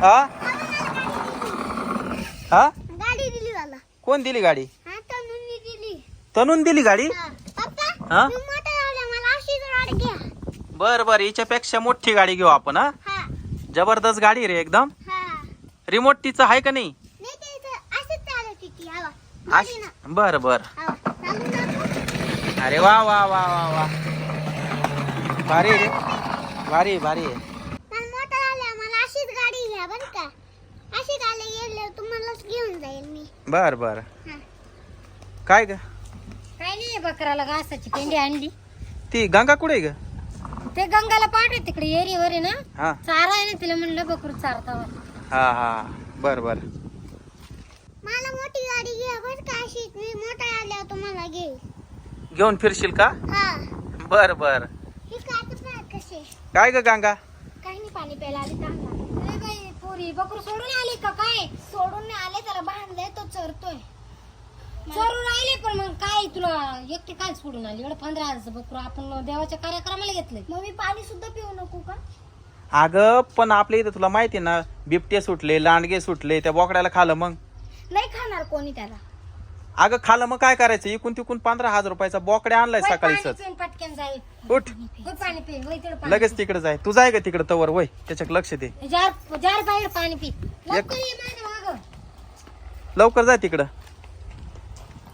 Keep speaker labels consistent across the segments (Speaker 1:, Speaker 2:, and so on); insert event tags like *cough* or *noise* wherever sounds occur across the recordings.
Speaker 1: हा? हा?
Speaker 2: गाडी दिली मला.
Speaker 1: कोण दिली गाडी?
Speaker 2: हा तनुनी दिली.
Speaker 1: तनून दिली गाडी?
Speaker 2: हा. पप्पा
Speaker 1: हा?
Speaker 2: मी मोठा झाला मला अशीच गाडी घ्या.
Speaker 1: बर बर. हिच्यापेक्षा मोठी गाडी घेऊ आपण हा?
Speaker 2: हा.
Speaker 1: जबरदस्त गाडी रे एकदम.
Speaker 2: हा.
Speaker 1: रिमोट तिचं आहे का नाही?
Speaker 2: नाही ते इथं अशीच चालत होती हवा.
Speaker 1: आश-
Speaker 2: गाडी ना.
Speaker 1: बर बर.
Speaker 2: हवा.
Speaker 1: अरे वा वा वा वा वा. भारी रे. भारी भारी आहे.
Speaker 2: मला मोठा झाला मला अशीच गाडी घ्या बरं का अशी गाडी गेले तुम्हालाच घेऊन जाईल मी
Speaker 1: बर बर.
Speaker 2: हा
Speaker 1: काय ग?
Speaker 3: काय नाही बकराला घासाची पेंडी आणली.
Speaker 1: ती गंगा कुठे ग?
Speaker 3: ते गंगाला पाठव तिकडे एरीवर आहे ना?
Speaker 1: हा.
Speaker 3: चारा आहे ना तिला म्हणलं बकरू चारता
Speaker 1: हा हा. बर बर.
Speaker 2: मला मोठी गाडी घ्या बरं का अशी? मी मोठा आल्यावर तुम्हाला घेईल.
Speaker 1: घेऊन फिरशील का?
Speaker 2: हा.
Speaker 1: बर बर.
Speaker 2: ही काय तर कसे
Speaker 1: काय ग गंगा?
Speaker 2: काही नाही पाणी प्यायला आली चांगला.
Speaker 3: बाई पोरी बकरू सोडून आली का? काय
Speaker 2: सोडून नाही आले त्याला बांधले तो चरतोय.
Speaker 3: चोरून आले पण मग काय तुला एकटी काय सोडून आली? एवढं पंधरा हजारचं बकरू आपण देवाच्या कार्यक्रमाला घेतलंय.
Speaker 2: मग मी पाणी सुद्धा पिऊ नको का?
Speaker 1: अगं पण आपल्या इथं तुला माहिती आहे ना बिबटे सुटले लांडगे सुटले त्या बोकड्याला खालं मग.
Speaker 2: नाही खाणार कोणी त्याला.
Speaker 1: अगं खालं मग काय करायचं? इकून तिकून पंधरा हजार रुपयाचा बोकड्या आणलाय
Speaker 3: वय
Speaker 1: सकाळी
Speaker 3: पाणी
Speaker 1: सच
Speaker 3: पिऊन पटकन जाईल
Speaker 1: उठ.
Speaker 3: वय पाणी पी वय तिकडे पाणी
Speaker 1: लगेच तिकडे जाय. तू जाय का तिकडे तवर वय. त्याच्यात लक्ष दे.
Speaker 3: जार जार बाहेर पाणी पी. लवकर ये माझ्या मागं.
Speaker 1: लवकर जाय तिकडं.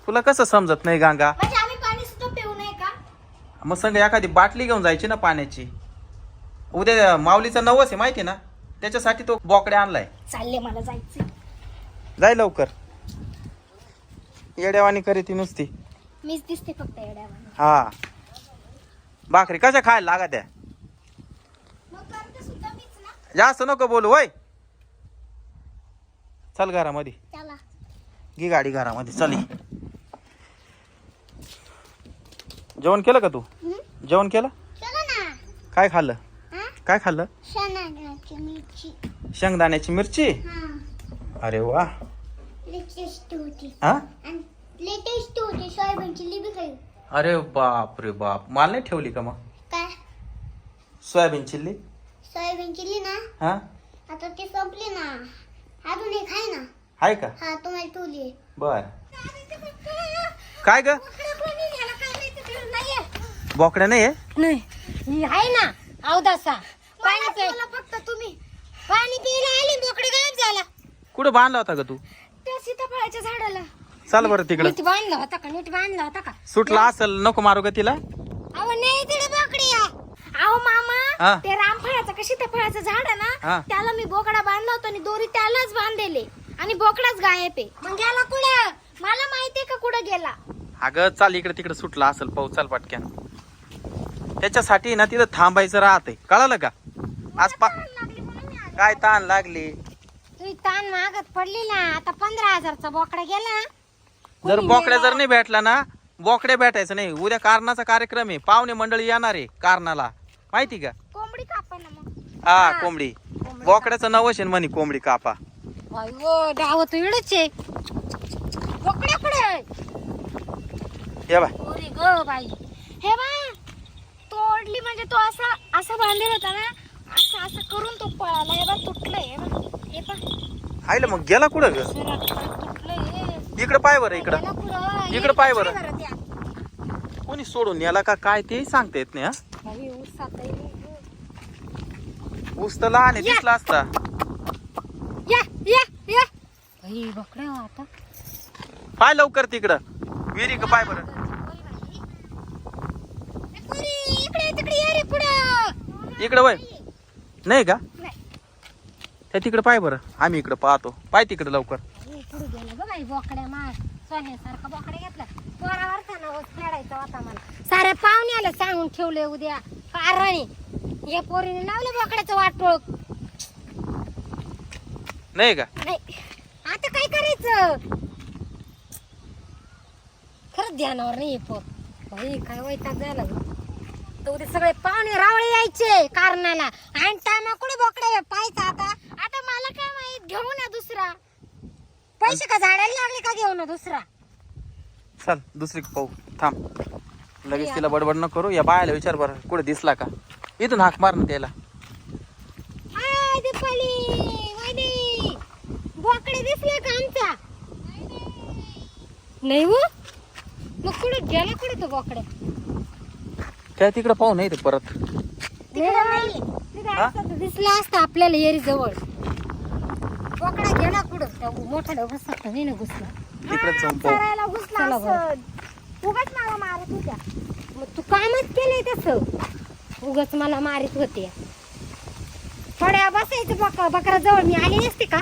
Speaker 1: तुला कसं समजत नाही गंगा?
Speaker 2: म्हणजे आम्ही पाणी सुद्धा पिऊ नये का?
Speaker 1: मग संग एखादी बाटली घेऊन जायची ना पाण्याची. उद्या माऊलीचा नवस आहे माहिती ना? त्याच्यासाठी तो बोकड्या आणलाय.
Speaker 2: चालले मला जायचं
Speaker 1: जाय लवकर. येड्यावानी करी ती नुसती.
Speaker 2: मीच दिसते फक्त एवढ्या
Speaker 1: हा. भाकरी कशा खायला लागा त्या?
Speaker 2: मग करते सुद्धा मीच ना.
Speaker 1: जास्त नको बोलू वय चल घरामध्ये. घे गाडी घरामध्ये चल जेवण केलं का तू? जेवण केलं? काय खाल्लं? काय खाल्लं? शेंगदाण्याची मिरची.
Speaker 2: हा.
Speaker 1: अरे वा. हा? अरे बाप रे बाप. मला नाही ठेवली का मग?
Speaker 2: काय?
Speaker 1: Soybean chilli?
Speaker 2: सोयाबीन चिल्ली ना?
Speaker 1: हा?
Speaker 2: आता ती संपली ना. अजून एक आहे ना.
Speaker 1: आहे का?
Speaker 2: हा तुम्हाला ठेवली
Speaker 1: बर. *laughs* काय ग? बोकड्या नाही आहे
Speaker 3: नाही ही आहे ना अवदासा पाणी पे
Speaker 2: फक्त तुम्ही.
Speaker 3: पाणी प्यायला आली बोकडे गायब झाला.
Speaker 1: कुठं बांधला होता ग तू?
Speaker 2: त्या सीताफळाच्या झाडाला.
Speaker 1: चाल बरं तिकडं.
Speaker 3: नीट बांधला होता का? नीट बांधला होता का?
Speaker 1: सुटला असेल नको मारू का तिला.
Speaker 3: अहो नाही तिकडे बोकडी आहे.
Speaker 2: अहो मामा. ते रामफळाचं का सीताफळाचं झाड आहे
Speaker 1: हा.
Speaker 2: ना त्याला मी बोकडा बांधला होता आणि दोरी त्यालाच बांधलेले. आणि बोकडाच गायब आहे.
Speaker 3: मग गेला कुठं?
Speaker 2: मला माहितीये का कुठं गेला?
Speaker 1: अगं चाल इकडे तिकडे सुटला असेल पाऊस चाल पटक्यान. त्याच्यासाठी ना तिथं थांबायचं राहते कळालं का? आज पा काय ताण लागली?
Speaker 3: तुझी ताण मागत पडली ना आता पंधरा हजारचा बोकडा गेला ना.
Speaker 1: जर
Speaker 3: कोणी
Speaker 1: बोकड्या? जर नाही भेटला ना बोकड्या भेटायचं नाही. उद्या कारणाचा कार्यक्रम आहे. पाहुणे मंडळी येणार आहे कारणाला. माहिती का?
Speaker 2: कोंबडी कापा ना मग.
Speaker 1: हा कोंबडी. बोकड्याचं नवश आहे म्हणे कोंबडी कापा.
Speaker 3: अयो डाव तू इडच आहे. बोकड्या कुठे
Speaker 1: हे बाय
Speaker 3: ओरे ग बाई.
Speaker 2: हे बा तोडली म्हणजे तो असा असा बांधलेला होता ना असं असं करून तो पळाला. हे बा तुटलंय हे बा. हे बा
Speaker 1: आईला मग गेला कुठं ग?
Speaker 3: तुटलंय
Speaker 1: इकडं पाय बरं इकडं? इकडं पाय बरं. कोणी सोडून याला का? काय ते सांगता येत नाही हा. ऊस तर लहान आहे दिसला असता.
Speaker 3: बकड्या हो आता.
Speaker 1: पाय लवकर तिकडं. विहिरी का पाय बरं?
Speaker 3: इकडे तिकडे ये रे पुढं
Speaker 1: इकडं वय. नाही का. त्या तिकडं पाय बरं. आम्ही इकडं पाहतो. पाय तिकडं लवकर.
Speaker 3: पुढे गेलं बोकड्या मार सोन्यासारखा बोकड्या घेतला. पोरावर फेडायचा होता मला. साऱ्या पाहुण्याला सांगून ठेवले उद्या. कारणे या पोरीने लावलं बोकड्याचं वाटोळ.
Speaker 1: नाही का?
Speaker 3: नाही. आता काय करायचं? खरंच ध्यानावर नाही पोर. बाई काय वैताग झाला. तर उद्या सगळे पाहुणे रावळे यायचे कारणाला. आणि टायमा कुठे बोकडे पाहायचा आता.
Speaker 2: आता मला काय माहीत? घेऊ ना दुसरा.
Speaker 3: पैसे का झाडायला लागले का घेऊ ना दुसरा?
Speaker 1: चल दुसरी पाहू. थांब. लगेच तिला बडबड न करू. या बायाला विचार बरं. कुठे दिसला का? इथून हाक मार ना त्याला.
Speaker 3: नाही हो मग कुठे गेला कुठे तो बोकड्या
Speaker 1: काय तिकडं पाहू नाही ते परत.
Speaker 3: तिकडे
Speaker 1: हा?
Speaker 3: दिसला असता आपल्याला एरी जवळ. बोकडा गेला कुठं? त्या मोठ्या घुसला नाही ना घुसला.
Speaker 1: तिकडेच जाऊन पाहू.
Speaker 2: चरायला घुसला
Speaker 3: चला बरं.
Speaker 2: असं. उगाच मला मारत होत्या.
Speaker 3: मग तू कामच केलंय तसं. उगाच मला मारित होते थोड्या बसायचं बक बकरा जवळ मी आली नसते का?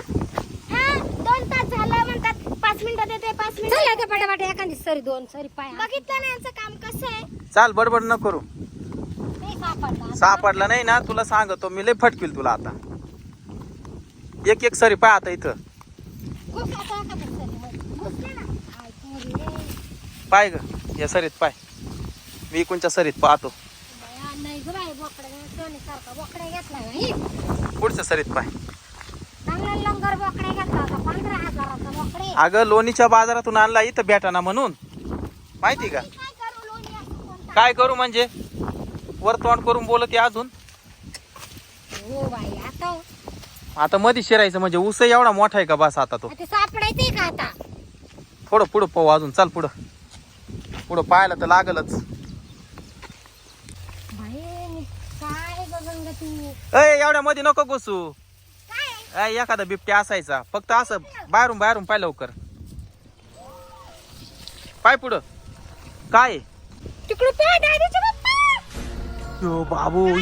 Speaker 2: दोन तास झालं म्हणतात. पाच मिनिटात येते पाच
Speaker 3: चल
Speaker 2: मिनिटात
Speaker 3: आता पटापट एखादी सरी दोन सरी पाय.
Speaker 2: बघितलं ना यांचं काम कसं आहे?
Speaker 1: चाल बडबड न करू.
Speaker 3: नाही सापडला.
Speaker 1: सापडला नाही ना तुला सांगतो मी लय फटकील तुला आता. एक एक सरी पाय आता इथं.
Speaker 3: आता सरी मध्ये. घुसली ना?
Speaker 1: पाय ग या सरीत पाय. मी इकडच्या सरीत पाहतो.
Speaker 3: बया, नाही ग बाई बोकडा सोनीसारखा बोकडा घेतला बाई
Speaker 1: पुढच्या सरीत पाय.
Speaker 3: चांगला लंगर बोकडा घेतला होता. पंधरा हजाराचा बोकडे.
Speaker 1: अगं लोणीच्या बाजारातून आणला इथं भेटाना म्हणून. माहिती का?
Speaker 2: काय करू? लोणी असं कोणतं?
Speaker 1: काय करू म्हणजे? वर तोंड करून बोलत अजून.
Speaker 3: हो बाई आता
Speaker 1: आता मधी शिरायचं म्हणजे ऊस एवढा मोठा आहे का बस आता तो?
Speaker 3: ते सापडायचंय का आता?
Speaker 1: थोडं पुढं पाहू अजून. चाल पुढं. पुढं पाहायला तर लागलच.
Speaker 3: बाई काय
Speaker 1: अय एवढ्या मध्ये नको घुसू. एखादा बिबट्या असायचा. फक्त असं बाहेरून बाहेरून पाय लवकर. पाय पुढं. काय?
Speaker 3: तिकडे
Speaker 1: बाबू